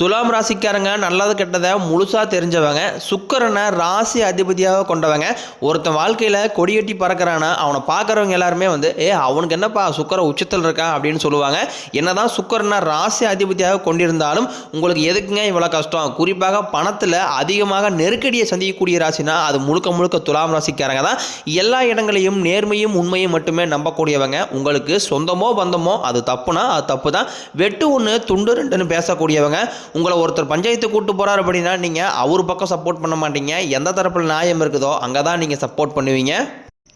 துலாம் ராசிக்காரங்க நல்லது கெட்டதை முழுசாக தெரிஞ்சவங்க சுக்கரனை ராசி அதிபதியாக கொண்டவங்க. ஒருத்தன் வாழ்க்கையில் கொடியட்டி பறக்கிறான்னா அவனை பார்க்குறவங்க எல்லாருமே வந்து ஏ அவனுக்கு என்னப்பா சுக்கர உச்சத்தில் இருக்கான் அப்படின்னு சொல்லுவாங்க. என்னதான் சுக்கரனை ராசி அதிபதியாக கொண்டிருந்தாலும் உங்களுக்கு எதுக்குங்க இவ்வளோ கஷ்டம்? குறிப்பாக பணத்தில் அதிகமாக நெருக்கடியை சந்திக்கக்கூடிய ராசினா அது முழுக்க முழுக்க துலாம் ராசிக்காரங்க தான். எல்லா இடங்களையும் நேர்மையும் உண்மையும் மட்டுமே நம்பக்கூடியவங்க. உங்களுக்கு சொந்தமோ பந்தமோ அது தப்புனா அது தப்பு தான் வெட்டு ஒன்று துண்டு ரெண்டுன்னு பேசக்கூடியவங்க. உங்களை ஒருத்தர் பஞ்சாயத்து கூட்டு போகிறார் அப்படின்னா நீங்கள் அவர் பக்கம் சப்போர்ட் பண்ண மாட்டீங்க. எந்த தரப்பில் நியாயம் இருக்குதோ அங்கே தான் நீங்கள் சப்போர்ட் பண்ணுவீங்க.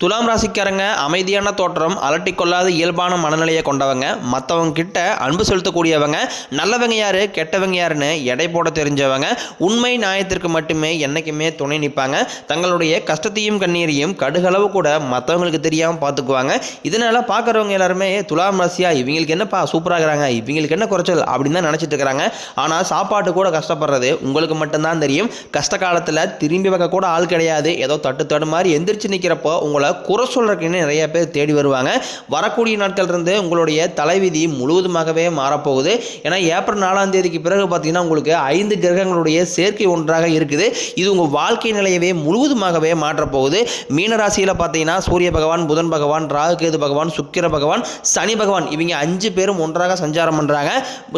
துலாம் ராசிக்காரங்க அமைதியான தோற்றம் அலட்டிக்கொள்ளாத இயல்பான மனநிலையை கொண்டவங்க. மற்றவங்க கிட்ட அன்பு செலுத்தக்கூடியவங்க. நல்லவங்க யாரு கெட்டவங்க யாருன்னு எடை போட தெரிஞ்சவங்க. உண்மை நியாயத்திற்கு மட்டுமே என்னைக்குமே துணை நிற்பாங்க. தங்களுடைய கஷ்டத்தையும் கண்ணீரையும் கடுகளவு கூட மற்றவங்களுக்கு தெரியாமல் பார்த்துக்குவாங்க இதனால பார்க்குறவங்க எல்லாருமே துலாம் ராசியா இவங்களுக்கு என்னப்பா சூப்பராக இருக்கிறாங்க இவங்களுக்கு என்ன குறைச்சல் அப்படின்னு தான் நினச்சிட்டு இருக்கிறாங்க. ஆனால் சாப்பாட்டு கூட கஷ்டப்படுறது உங்களுக்கு மட்டும்தான் தெரியும். கஷ்ட காலத்தில் திரும்பி வைக்க கூட ஆள் கிடையாது. ஏதோ தட்டு தடு மாதிரி எந்திரிச்சு நிற்கிறப்போ உங்களை குறை சொல்கிறக்குன்னு நிறைய பேர் தேடி வருவாங்க. வரக்கூடிய நாட்கள் இருந்து உங்களுடைய தலைவிதி முழுவதுமாகவே மாறப்போகுது. ஏன்னா ஏப்ரல் நாலாம் தேதிக்கு பிறகு பார்த்தீங்கன்னா உங்களுக்கு ஐந்து கிரகங்களுடைய சேர்க்கை ஒன்றாக இருக்குது. இது உங்கள் வாழ்க்கை நிலையவே முழுவதுமாகவே மாற்றப்போகுது. மீனராசியில் பார்த்தீங்கன்னா சூரிய பகவான் புதன் பகவான் ராகுகேது பகவான் சுக்கிர பகவான் சனி பகவான் இவங்க அஞ்சு பேரும் ஒன்றாக சஞ்சாரம் பண்ணுறாங்க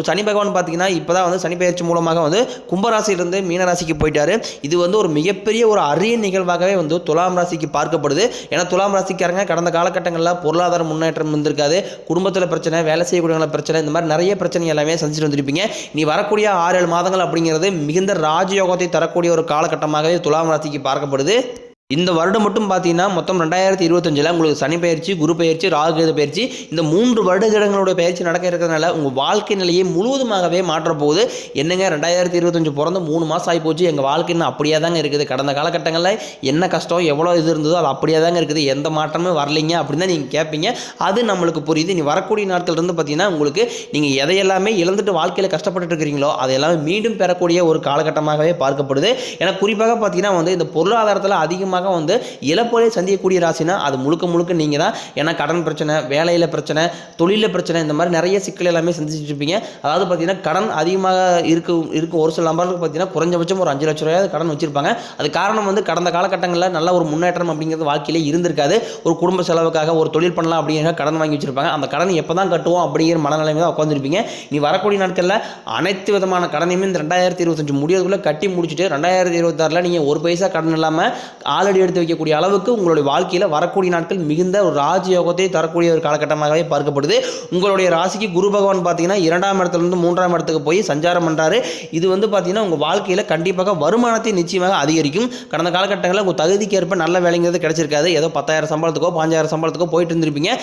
சனி பகவான் பார்த்தீங்கன்னா இப்போ தான் வந்து சனி பயிற்சி மூலமாக வந்து கும்பராசியிலிருந்து மீனராசிக்கு போயிட்டாரு. இது வந்து ஒரு மிகப்பெரிய ஒரு அரிய நிகழ்வாகவே வந்து துலாம் ராசிக்கு பார்க்கப்படுது. ஏன்னா துலாம் ராசிக்காரங்க கடந்த காலகட்டங்களில் பொருளாதார முன்னேற்றம் வந்திருக்காது குடும்பத்தில் பிரச்சனை வேலை செய்யக்கூடியவங்கள பிரச்சனை இந்த மாதிரி நிறைய பிரச்சனை எல்லாமே சந்திச்சுட்டு வந்திருப்பீங்க. நீ வரக்கூடிய ஆறு ஏழு மாதங்கள் அப்படிங்கிறது மிகுந்த ராஜயோகத்தை தரக்கூடிய ஒரு காலகட்டமாகவே துலாம் ராசிக்கு பார்க்கப்படுது. இந்த வருடம் மட்டும் பார்த்தீங்கன்னா மொத்தம் ரெண்டாயிரத்தி இருபத்தஞ்சில் உங்களுக்கு சனி பயிற்சி குரு பயிற்சி ராகுகேது பயிற்சி இந்த மூன்று வருடகிரகங்களோட பயிற்சி நடக்க இருக்கிறதுனால உங்கள் வாழ்க்கை நிலையை முழுவதுமாகவே மாற்றப்போகுது. என்னங்க ரெண்டாயிரத்தி இருபத்தஞ்சு பிறந்து மூணு மாதம் ஆகி போச்சு எங்கள் வாழ்க்கை இன்னும் அப்படியே தாங்க இருக்குது. கடந்த காலகட்டங்களில் என்ன கஷ்டம் எவ்வளோ இது இருந்ததோ அது அப்படியே தாங்க இருக்குது. எந்த மாற்றமும் வரலைங்க அப்படின்னு தான் நீங்கள் கேட்பீங்க. அது நம்மளுக்கு புரியுது. நீ வரக்கூடிய நாட்கள்லேருந்து பார்த்தீங்கன்னா உங்களுக்கு நீங்கள் எதையெல்லாமே இழந்துட்டு வாழ்க்கையில் கஷ்டப்பட்டு இருக்கிறீங்களோ அதை மீண்டும் பெறக்கூடிய ஒரு காலகட்டமாகவே பார்க்கப்படுது. ஏன்னா குறிப்பாக பார்த்தீங்கன்னா வந்து இந்த பொருளாதாரத்தில் அதிகமாக வந்து இழப்போலே சந்திக்கக்கூடிய ராசினா அது முழுக்க முழுக்க நீங்கள் தான் ஏன்னா கடன் பிரச்சனை வேலையில் பிரச்சனை தொழிலில் பிரச்சனை இந்த மாதிரி நிறைய சிக்கல் எல்லாமே சந்திச்சுட்டு இருப்பீங்க. அதாவது பார்த்தீங்கன்னா கடன் அதிகமாக இருக்கும் இருக்கும் ஒரு சில நம்பர்களுக்கு பார்த்தீங்கன்னா குறைஞ்சபட்சம் ஒரு அஞ்சு லட்ச ரூபாய் கடன் வச்சிருப்பாங்க. அது காரணம் வந்து கடந்த காலகட்டங்களில் நல்ல ஒரு முன்னேற்றம் அப்படிங்கிறது வாழ்க்கையிலே இருந்திருக்காது. ஒரு குடும்ப செலவுக்காக ஒரு தொழில் பண்ணலாம் அப்படிங்கிற கடன் வாங்கி வச்சிருப்பாங்க. அந்த கடன் எப்போ தான் கட்டுவோம் அப்படிங்கிற மனநிலைமை தான் உட்காந்துருப்பீங்க நீ வரக்கூடிய நாட்களில் அனைத்து விதமான கடனையுமே இந்த ரெண்டாயிரத்தி இருபத்தஞ்சு முடியறதுக்குள்ளே கட்டி முடிச்சுட்டு ரெண்டாயிரத்தி இருபத்தாறில் நீங்கள் ஒரு பைசா கடன் இல்லாமல் காலடி எடுத்து வைக்கக்கூடிய அளவுக்கு உங்களுடைய வாழ்க்கையில் வரக்கூடிய நாட்கள் மிகுந்த ஒரு ராஜயோகத்தை தரக்கூடிய ஒரு காலகட்டமாகவே பார்க்கப்படுது. உங்களுடைய ராசிக்கு குரு பகவான் பார்த்தீங்கன்னா இரண்டாம் இடத்துலேருந்து மூன்றாம் இடத்துக்கு போய் சஞ்சாரம் பண்ணுறாரு இது வந்து பார்த்தீங்கன்னா உங்கள் வாழ்க்கையில் கண்டிப்பாக வருமானத்தை நிச்சயமாக அதிகரிக்கும். கடந்த காலகட்டங்களில் உங்கள் தகுதிக்கு ஏற்ப நல்ல வேலைங்கிறது கிடைச்சிருக்காது. ஏதோ பத்தாயிரம் சம்பளத்துக்கோ பாஞ்சாயிரம் சம்பளத்துக்கோ போயிட்டு இருந்திருப்பீங்க.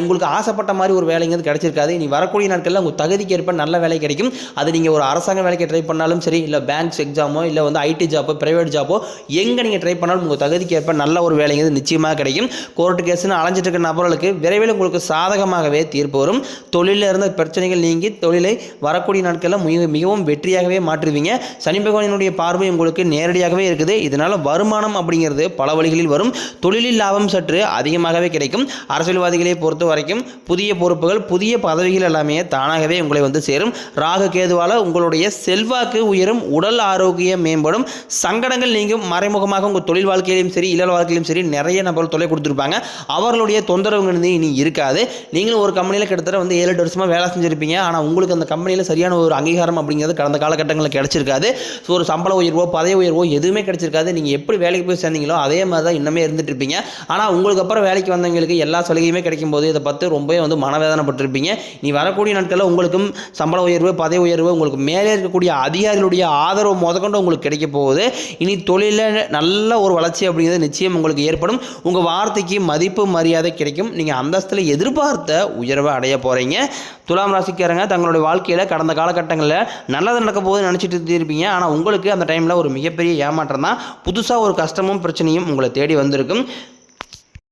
உங்களுக்கு ஆசைப்பட்ட மாதிரி ஒரு வேலைங்கிறது கிடைச்சிருக்காது. நீ வரக்கூடிய நாட்களில் உங்கள் தகுதிக்கு ஏற்ப நல்ல வேலை கிடைக்கும். அது நீங்கள் ஒரு அரசாங்க வேலைக்கு ட்ரை பண்ணாலும் சரி இல்லை பேங்க்ஸ் எக்ஸாமோ இல்லை வந்து ஐடி ஜாப்போ ப்ரைவேட் ஜாப்போ எங்கே நீங்கள் ட்ரை பண்ணாலும் உங்கள் தகுதிக்கு ஏற்ப நல்ல ஒரு வேலைங்கிறது நிச்சயமாக கிடைக்கும். கோர்ட்டு கேஸ்னு அலைஞ்சிட்டு இருக்க நபர்களுக்கு விரைவில் உங்களுக்கு சாதகமாகவே தீர்ப்பு வரும். தொழிலில் இருந்த பிரச்சனைகள் நீங்கி தொழிலை வரக்கூடிய நாட்களில் மிக மிகவும் வெற்றியாகவே மாற்றுவீங்க சனி பகவானினுடைய பார்வை உங்களுக்கு நேரடியாகவே இருக்குது. இதனால் வருமானம் அப்படிங்கிறது பல வழிகளில் வரும். தொழிலில் லாபம் சற்று அதிகமாகவே கிடைக்கும். அரசியல்வாதிகளை பொறுத்த வரைக்கும் புதிய பொறுப்புகள் புதிய பதவிகள் எல்லாமே தானாகவே உங்களை வந்து சேரும். ராகு கேதுவால் உங்களுடைய செல்வாக்கு உயரும் உடல் ஆரோக்கியம் மேம்படும். சங்கடங்கள் நீங்கும். மறைமுகமாக உங்கள் தொழில் வாழ்க்கை வாழ்க்கையிலும் சரி இல்லற வாழ்க்கையிலும் சரி நிறைய நபர்கள் தொலை கொடுத்துருப்பாங்க. அவர்களுடைய தொந்தரவுங்கிறது இனி இருக்காது. நீங்களும் ஒரு கம்பெனியில் கிட்டத்தட்ட வந்து ஏழு எட்டு வருஷமாக வேலை செஞ்சுருப்பீங்க. ஆனால் உங்களுக்கு அந்த கம்பெனியில் சரியான ஒரு அங்கீகாரம் அப்படிங்கிறது கடந்த காலகட்டங்களில் கிடச்சிருக்காது. ஸோ ஒரு சம்பள உயர்வோ பதவி உயர்வோ எதுவுமே கிடச்சிருக்காது. நீங்கள் எப்படி வேலைக்கு போய் சேர்ந்தீங்களோ அதே மாதிரி தான் இன்னமே இருந்துட்டு இருப்பீங்க ஆனால் உங்களுக்கு அப்புறம் வேலைக்கு வந்தவங்களுக்கு எல்லா சலுகையுமே கிடைக்கும் போது இதை பார்த்து ரொம்பவே வந்து மனவேதனைப்பட்டிருப்பீங்க. நீ வரக்கூடிய நாட்களில் உங்களுக்கும் சம்பள உயர்வு பதவி உயர்வு உங்களுக்கு மேலே இருக்கக்கூடிய அதிகாரிகளுடைய ஆதரவு முதற்கொண்டு உங்களுக்கு கிடைக்க போகுது. இனி தொழிலில் நல்ல ஒரு வளர்ச்சி அப்படிங்கிறது நிச்சயம் உங்களுக்கு ஏற்படும். உங்கள் வார்த்தைக்கு மதிப்பு மரியாதை கிடைக்கும். நீங்கள் அந்தஸ்தில் எதிர்பார்த்த உயர்வை அடைய போகிறீங்க துலாம் ராசிக்காரங்க தங்களுடைய வாழ்க்கையில் கடந்த காலகட்டங்களில் நல்லது நடக்க போது நினச்சிட்டு இருந்திருப்பீங்க ஆனால் உங்களுக்கு அந்த டைமில் ஒரு மிகப்பெரிய ஏமாற்றம் தான். புதுசாக ஒரு கஷ்டமும் பிரச்சனையும் உங்களை தேடி வந்திருக்கும்.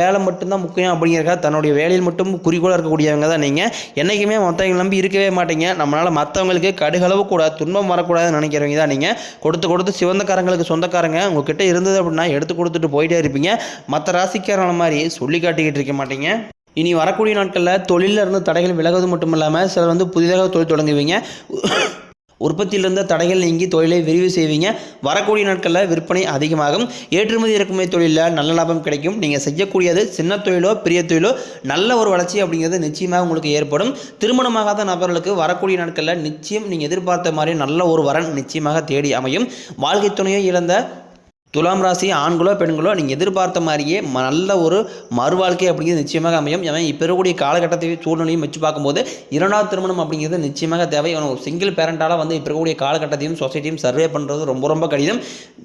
வேலை மட்டும்தான் முக்கியம் அப்படிங்கிறக்காக தன்னுடைய வேலையில் மட்டும் குறிக்கோளாக இருக்கக்கூடியவங்க தான் நீங்கள் என்றைக்குமே மற்றவங்க நம்பி இருக்கவே மாட்டீங்க. நம்மளால் மற்றவங்களுக்கு கடுகளவு கூட துன்பம் வரக்கூடாதுன்னு நினைக்கிறவங்க தான் நீங்கள் கொடுத்து கொடுத்து சிவந்தக்காரங்களுக்கு சொந்தக்காரங்க உங்ககிட்ட இருந்தது அப்படின்னா எடுத்து கொடுத்துட்டு போயிட்டே இருப்பீங்க. மற்ற ராசிக்காரங்கள மாதிரி சொல்லி காட்டிக்கிட்டு இருக்க மாட்டீங்க. இனி வரக்கூடிய நாட்களில் தொழிலில் இருந்து தடைகள் விலகுவது மட்டும் இல்லாமல் சிலர் வந்து புதிதாக தொழில் தொடங்குவீங்க. உற்பத்தியிலிருந்த தடைகள் நீங்கி தொழிலை விரிவு செய்வீங்க. வரக்கூடிய நாட்களில் விற்பனை அதிகமாகும். ஏற்றுமதி இறக்குமதி தொழிலில் நல்ல லாபம் கிடைக்கும். நீங்கள் செய்யக்கூடியது சின்ன தொழிலோ பெரிய தொழிலோ நல்ல ஒரு வளர்ச்சி அப்படிங்கிறது நிச்சயமாக உங்களுக்கு ஏற்படும். திருமணமாகாத நபர்களுக்கு வரக்கூடிய நாட்களில் நிச்சயம் நீங்கள் எதிர்பார்த்த மாதிரி நல்ல ஒரு வரன் நிச்சயமாக தேடி அமையும். வாழ்க்கை துணையை இழந்த துலாம் ராசி ஆண்களோ பெண்களோ நீங்கள் எதிர்பார்த்த மாதிரியே நல்ல ஒரு மறுவாழ்க்கை அப்படிங்கிறது நிச்சயமாக அமையும். ஏன்னா இப்போ இருக்கக்கூடிய காலகட்டத்தை சூழ்நிலையும் வச்சு பார்க்கும்போது இரண்டாவது திருமணம் அப்படிங்கிறது நிச்சயமாக தேவை. ஏன்னா ஒரு சிங்கிள் பேரண்டால் வந்து இப்போ இருக்கக்கூடிய காலகட்டத்தையும் சொசைட்டியும் சர்வே பண்ணுறது ரொம்ப ரொம்ப கடினம்.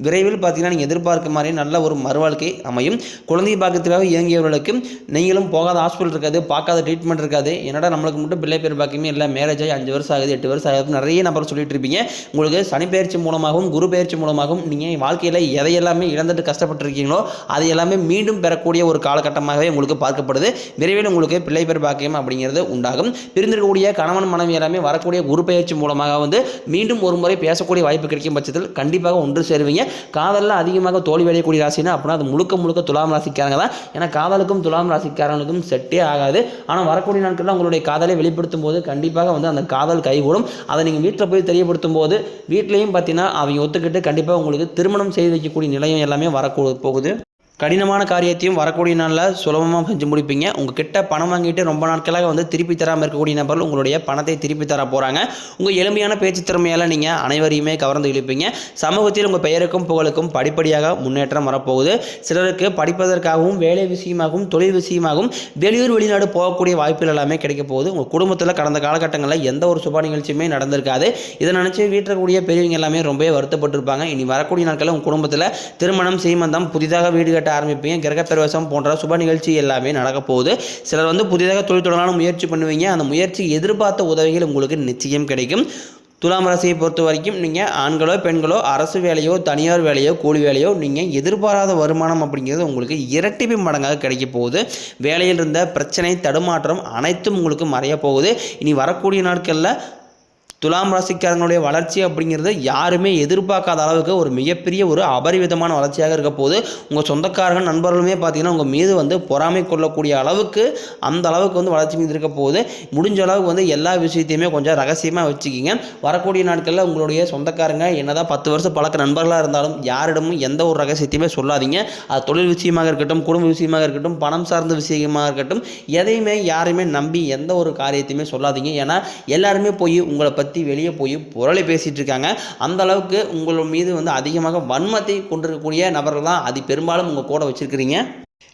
விரைவில் பார்த்தீங்கன்னா நீங்கள் எதிர்பார்க்க மாதிரி நல்ல ஒரு மறுவாழ்க்கை அமையும். குழந்தை பாக்கத்துக்காக இயங்கியவர்களுக்கு நீங்களும் போகாத ஹாஸ்பிட்டல் இருக்காது பார்க்காத ட்ரீட்மெண்ட் இருக்காது. என்னடா நம்மளுக்கு மட்டும் பிள்ளை பேர் பாக்கியமே இல்லை மேரேஜ் ஆகி அஞ்சு வருஷம் ஆகுது எட்டு வருஷம் ஆகுது நிறைய நபர் சொல்லிட்டு இருப்பீங்க. உங்களுக்கு சனி பயிற்சி மூலமாகவும் குரு பயிற்சி மூலமாகவும் நீங்கள் வாழ்க்கையில் எதையெல்லாமே இழந்துட்டு கஷ்டப்பட்டிருக்கீங்களோ அது எல்லாமே மீண்டும் பெறக்கூடிய ஒரு காலகட்டமாகவே உங்களுக்கு பார்க்கப்படுது. விரைவில் உங்களுக்கு பிள்ளை பேர் பாக்கியம் அப்படிங்கிறது உண்டாகும். பிரிந்திருக்கக்கூடிய கணவன் மனைவி எல்லாமே வரக்கூடிய குரு பயிற்சி மூலமாக வந்து மீண்டும் ஒரு முறை பேசக்கூடிய வாய்ப்பு கிடைக்கும் பட்சத்தில் கண்டிப்பாக ஒன்று சேருவீங்க. காதலில் அதிகமாக தோல்வி அடையக்கூடிய ராசினா அப்படின்னா அது முழுக்க முழுக்க துலாம் ராசிக்காரங்க தான். ஏன்னா காதலுக்கும் துலாம் ராசிக்காரங்களுக்கும் செட்டே ஆகாது. ஆனால் வரக்கூடிய நாட்களில் உங்களுடைய காதலை வெளிப்படுத்தும் போது கண்டிப்பாக வந்து அந்த காதல் கைகூடும். அதை நீங்கள் வீட்டில் போய் தெரியப்படுத்தும் போது வீட்லேயும் பார்த்தீங்கன்னா அவங்க ஒத்துக்கிட்டு கண்டிப்பாக உங்களுக்கு திருமணம் செய்து வைக்கக்கூடிய நிலையம் எல்லாமே வரக்கூ போகுது. கடினமான காரியத்தையும் வரக்கூடிய நாளில் சுலபமாக செஞ்சு முடிப்பீங்க. உங்கள் கிட்ட பணம் வாங்கிட்டு ரொம்ப நாட்களாக வந்து திருப்பி தராமல் இருக்கக்கூடிய நபர்கள் உங்களுடைய பணத்தை திருப்பி தர போகிறாங்க உங்கள் எளிமையான பேச்சு திறமையால் நீங்கள் அனைவரையுமே கவர்ந்து இழுப்பீங்க. சமூகத்தில் உங்கள் பெயருக்கும் புகழுக்கும் படிப்படியாக முன்னேற்றம் வரப்போகுது. சிலருக்கு படிப்பதற்காகவும் வேலை விஷயமாகவும் தொழில் விஷயமாகவும் வெளியூர் வெளிநாடு போகக்கூடிய வாய்ப்புகள் எல்லாமே கிடைக்க போகுது. உங்கள் குடும்பத்தில் கடந்த காலகட்டங்களில் எந்த ஒரு சுப நிகழ்ச்சியுமே நடந்திருக்காது. இதை நினச்சி வீட்டில் பெரியவங்க எல்லாமே ரொம்பவே வருத்தப்பட்டிருப்பாங்க. இனி வரக்கூடிய நாட்களில் உங்கள் குடும்பத்தில் திருமணம் சீமந்தம் புதிதாக வீடு கட்ட ஆரம்பிப்பீங்க. கிரகப்பிரவேசம் போன்ற சுப நிகழ்ச்சி எல்லாமே நடக்க போகுது. சிலர் வந்து புதிதாக தொழில் தொடங்கலாம் முயற்சி பண்ணுவீங்க. அந்த முயற்சி எதிர்பார்த்த உதவிகள் உங்களுக்கு நிச்சயம் கிடைக்கும். துலாம் ராசியை பொறுத்த வரைக்கும் நீங்கள் ஆண்களோ பெண்களோ அரசு வேலையோ தனியார் வேலையோ கூலி வேலையோ நீங்கள் எதிர்பாராத வருமானம் அப்படிங்கிறது உங்களுக்கு இரட்டிப்பு மடங்காக கிடைக்க போகுது. வேலையில் இருந்த பிரச்சனை தடுமாற்றம் அனைத்தும் உங்களுக்கு மறைய போகுது. இனி வரக்கூடிய நாட்களில் துலாம் ராசிக்காரங்களுடைய வளர்ச்சி அப்படிங்கிறது யாருமே எதிர்பார்க்காத அளவுக்கு ஒரு மிகப்பெரிய ஒரு அபரிவிதமான வளர்ச்சியாக இருக்க போது உங்கள் சொந்தக்காரர்கள் நண்பர்களுமே பார்த்தீங்கன்னா உங்கள் மீது வந்து பொறாமை கொள்ளக்கூடிய அளவுக்கு அந்த அளவுக்கு வந்து வளர்ச்சி மீது இருக்க போது முடிஞ்ச அளவுக்கு வந்து எல்லா விஷயத்தையுமே கொஞ்சம் ரகசியமாக வச்சுக்கிங்க. வரக்கூடிய நாட்களில் உங்களுடைய சொந்தக்காரங்க என்னதான் பத்து வருஷம் பழக்க நண்பர்களாக இருந்தாலும் யாரிடமும் எந்த ஒரு ரகசியத்தையுமே சொல்லாதீங்க. அது தொழில் விஷயமாக இருக்கட்டும் குடும்ப விஷயமாக இருக்கட்டும் பணம் சார்ந்த விஷயமாக இருக்கட்டும் எதையுமே யாரையுமே நம்பி எந்த ஒரு காரியத்தையுமே சொல்லாதீங்க. ஏன்னா எல்லாருமே போய் உங்களை பற்றி வெளியே போய் புரளி பேசிகிட்டு இருக்காங்க அந்த அளவுக்கு உங்கள் மீது வந்து அதிகமாக வன்மத்தை கொண்டிருக்கக்கூடிய நபர்கள் தான் அது பெரும்பாலும் உங்கள் கூட வச்சுருக்கிறீங்க.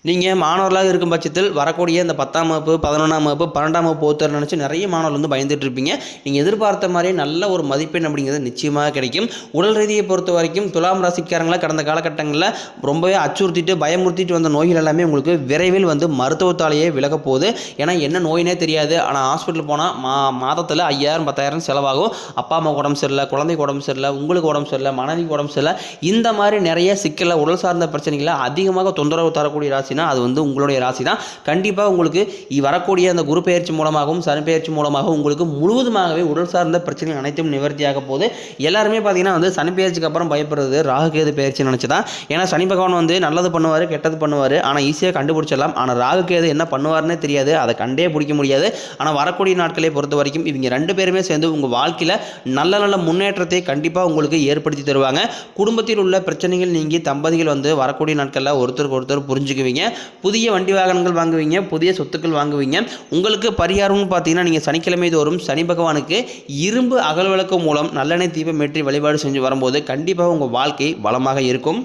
நீங்கள் மாணவர்களாக இருக்கும் பட்சத்தில் வரக்கூடிய இந்த பத்தாம் வகுப்பு பதினொன்றாம் வகுப்பு பன்னெண்டாம் வகுப்பு ஒருத்தர் நினச்சி நிறைய மாணவர்கள் வந்து பயந்துட்டு இருப்பீங்க. நீங்கள் எதிர்பார்த்த மாதிரியே நல்ல ஒரு மதிப்பெண் அப்படிங்கிறது நிச்சயமாக கிடைக்கும். உடல் ரீதியை பொறுத்த வரைக்கும் துலாம் ராசிக்காரங்களாக கடந்த காலகட்டங்களில் ரொம்பவே அச்சுறுத்திட்டு பயமுறுத்திட்டு வந்த நோய்கள் எல்லாமே உங்களுக்கு விரைவில் வந்து மருத்துவத்தாலேயே விலக போகுது. ஏன்னா என்ன நோயினே தெரியாது. ஆனால் ஹாஸ்பிட்டல் போனால் மா மாதத்தில் ஐயாயிரம் பத்தாயிரம் செலவாகும். அப்பா அம்மா உடம்பு சரியில்லை குழந்தைக்கு உடம்பு சரியில்லை உங்களுக்கு உடம்பு சரியில்லை மனைவிக்கு உடம்பு சரியில்லை. இந்த மாதிரி நிறைய சிக்கலை உடல் சார்ந்த பிரச்சனைகளை அதிகமாக தொந்தரவு தரக்கூடிய ராசினா அது வந்து உங்களுடைய ராசி தான் கண்டிப்பாக உங்களுக்கு வரக்கூடிய அந்த குரு பெயர்ச்சி மூலமாகவும் சனி பெயர்ச்சி மூலமாகவும் உங்களுக்கு முழுவதுமாகவே உடல் சார்ந்த பிரச்சனைகள் அனைத்தும் நிவர்த்தியாக போகுது. எல்லாருமே பார்த்தீங்கன்னா வந்து சனி பெயர்ச்சிக்கு அப்புறம் பயப்படுறது ராகு பயிற்சி பெயர்ச்சி நினச்சி தான் ஏன்னா சனி பகவான் வந்து நல்லது பண்ணுவார் கெட்டது பண்ணுவார். ஆனால் ஈஸியாக கண்டுபிடிச்சிடலாம். ஆனால் ராகுகேது என்ன பண்ணுவார்னே தெரியாது. அதை கண்டே பிடிக்க முடியாது. ஆனால் வரக்கூடிய நாட்களை பொறுத்த வரைக்கும் இவங்க ரெண்டு பேருமே சேர்ந்து உங்கள் வாழ்க்கையில் நல்ல நல்ல முன்னேற்றத்தை கண்டிப்பாக உங்களுக்கு ஏற்படுத்தி தருவாங்க. குடும்பத்தில் உள்ள பிரச்சனைகள் நீங்கி தம்பதிகள் வந்து வரக்கூடிய நாட்களில் ஒருத்தருக்கு ஒருத்தர் புரிஞ்சுக்குவீங்க புதிய வண்டி வாகனங்கள் வாங்குவீங்க புதிய சொத்துக்கள் வாங்குவீங்க. உங்களுக்கு பரிகாரம்னு பார்த்தீங்கன்னா நீங்கள் சனிக்கிழமை தோறும் சனி பகவானுக்கு இரும்பு அகல் விளக்கு மூலம் நல்லெண்ணெய் தீபம் ஏற்றி வழிபாடு செஞ்சு வரும்போது கண்டிப்பாக உங்கள் வாழ்க்கை வளமாக இருக்கும்.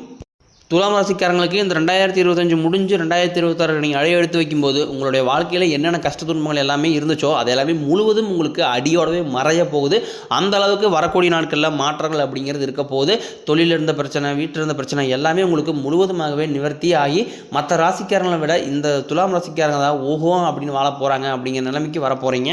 துலாம் ராசிக்காரங்களுக்கு இந்த ரெண்டாயிரத்தி இருபத்தஞ்சு முடிஞ்சு ரெண்டாயிரத்தி இருபத்தாறு நீங்கள் அழைய எடுத்து வைக்கும்போது உங்களுடைய வாழ்க்கையில் என்னென்ன கஷ்ட துன்பங்கள் எல்லாமே இருந்துச்சோ அது எல்லாமே முழுவதும் உங்களுக்கு அடியோடவே மறைய போகுது. அந்த அளவுக்கு வரக்கூடிய நாட்களில் மாற்றங்கள் அப்படிங்கிறது இருக்க போகுது. தொழில் இருந்த பிரச்சனை வீட்டில் இருந்த பிரச்சனை எல்லாமே உங்களுக்கு முழுவதுமாகவே நிவர்த்தி ஆகி மற்ற ராசிக்காரங்களை விட இந்த துலாம் ராசிக்காரங்க தான் ஓஹோ அப்படின்னு வாழ போகிறாங்க அப்படிங்கிற நிலைமைக்கு வர போகிறீங்க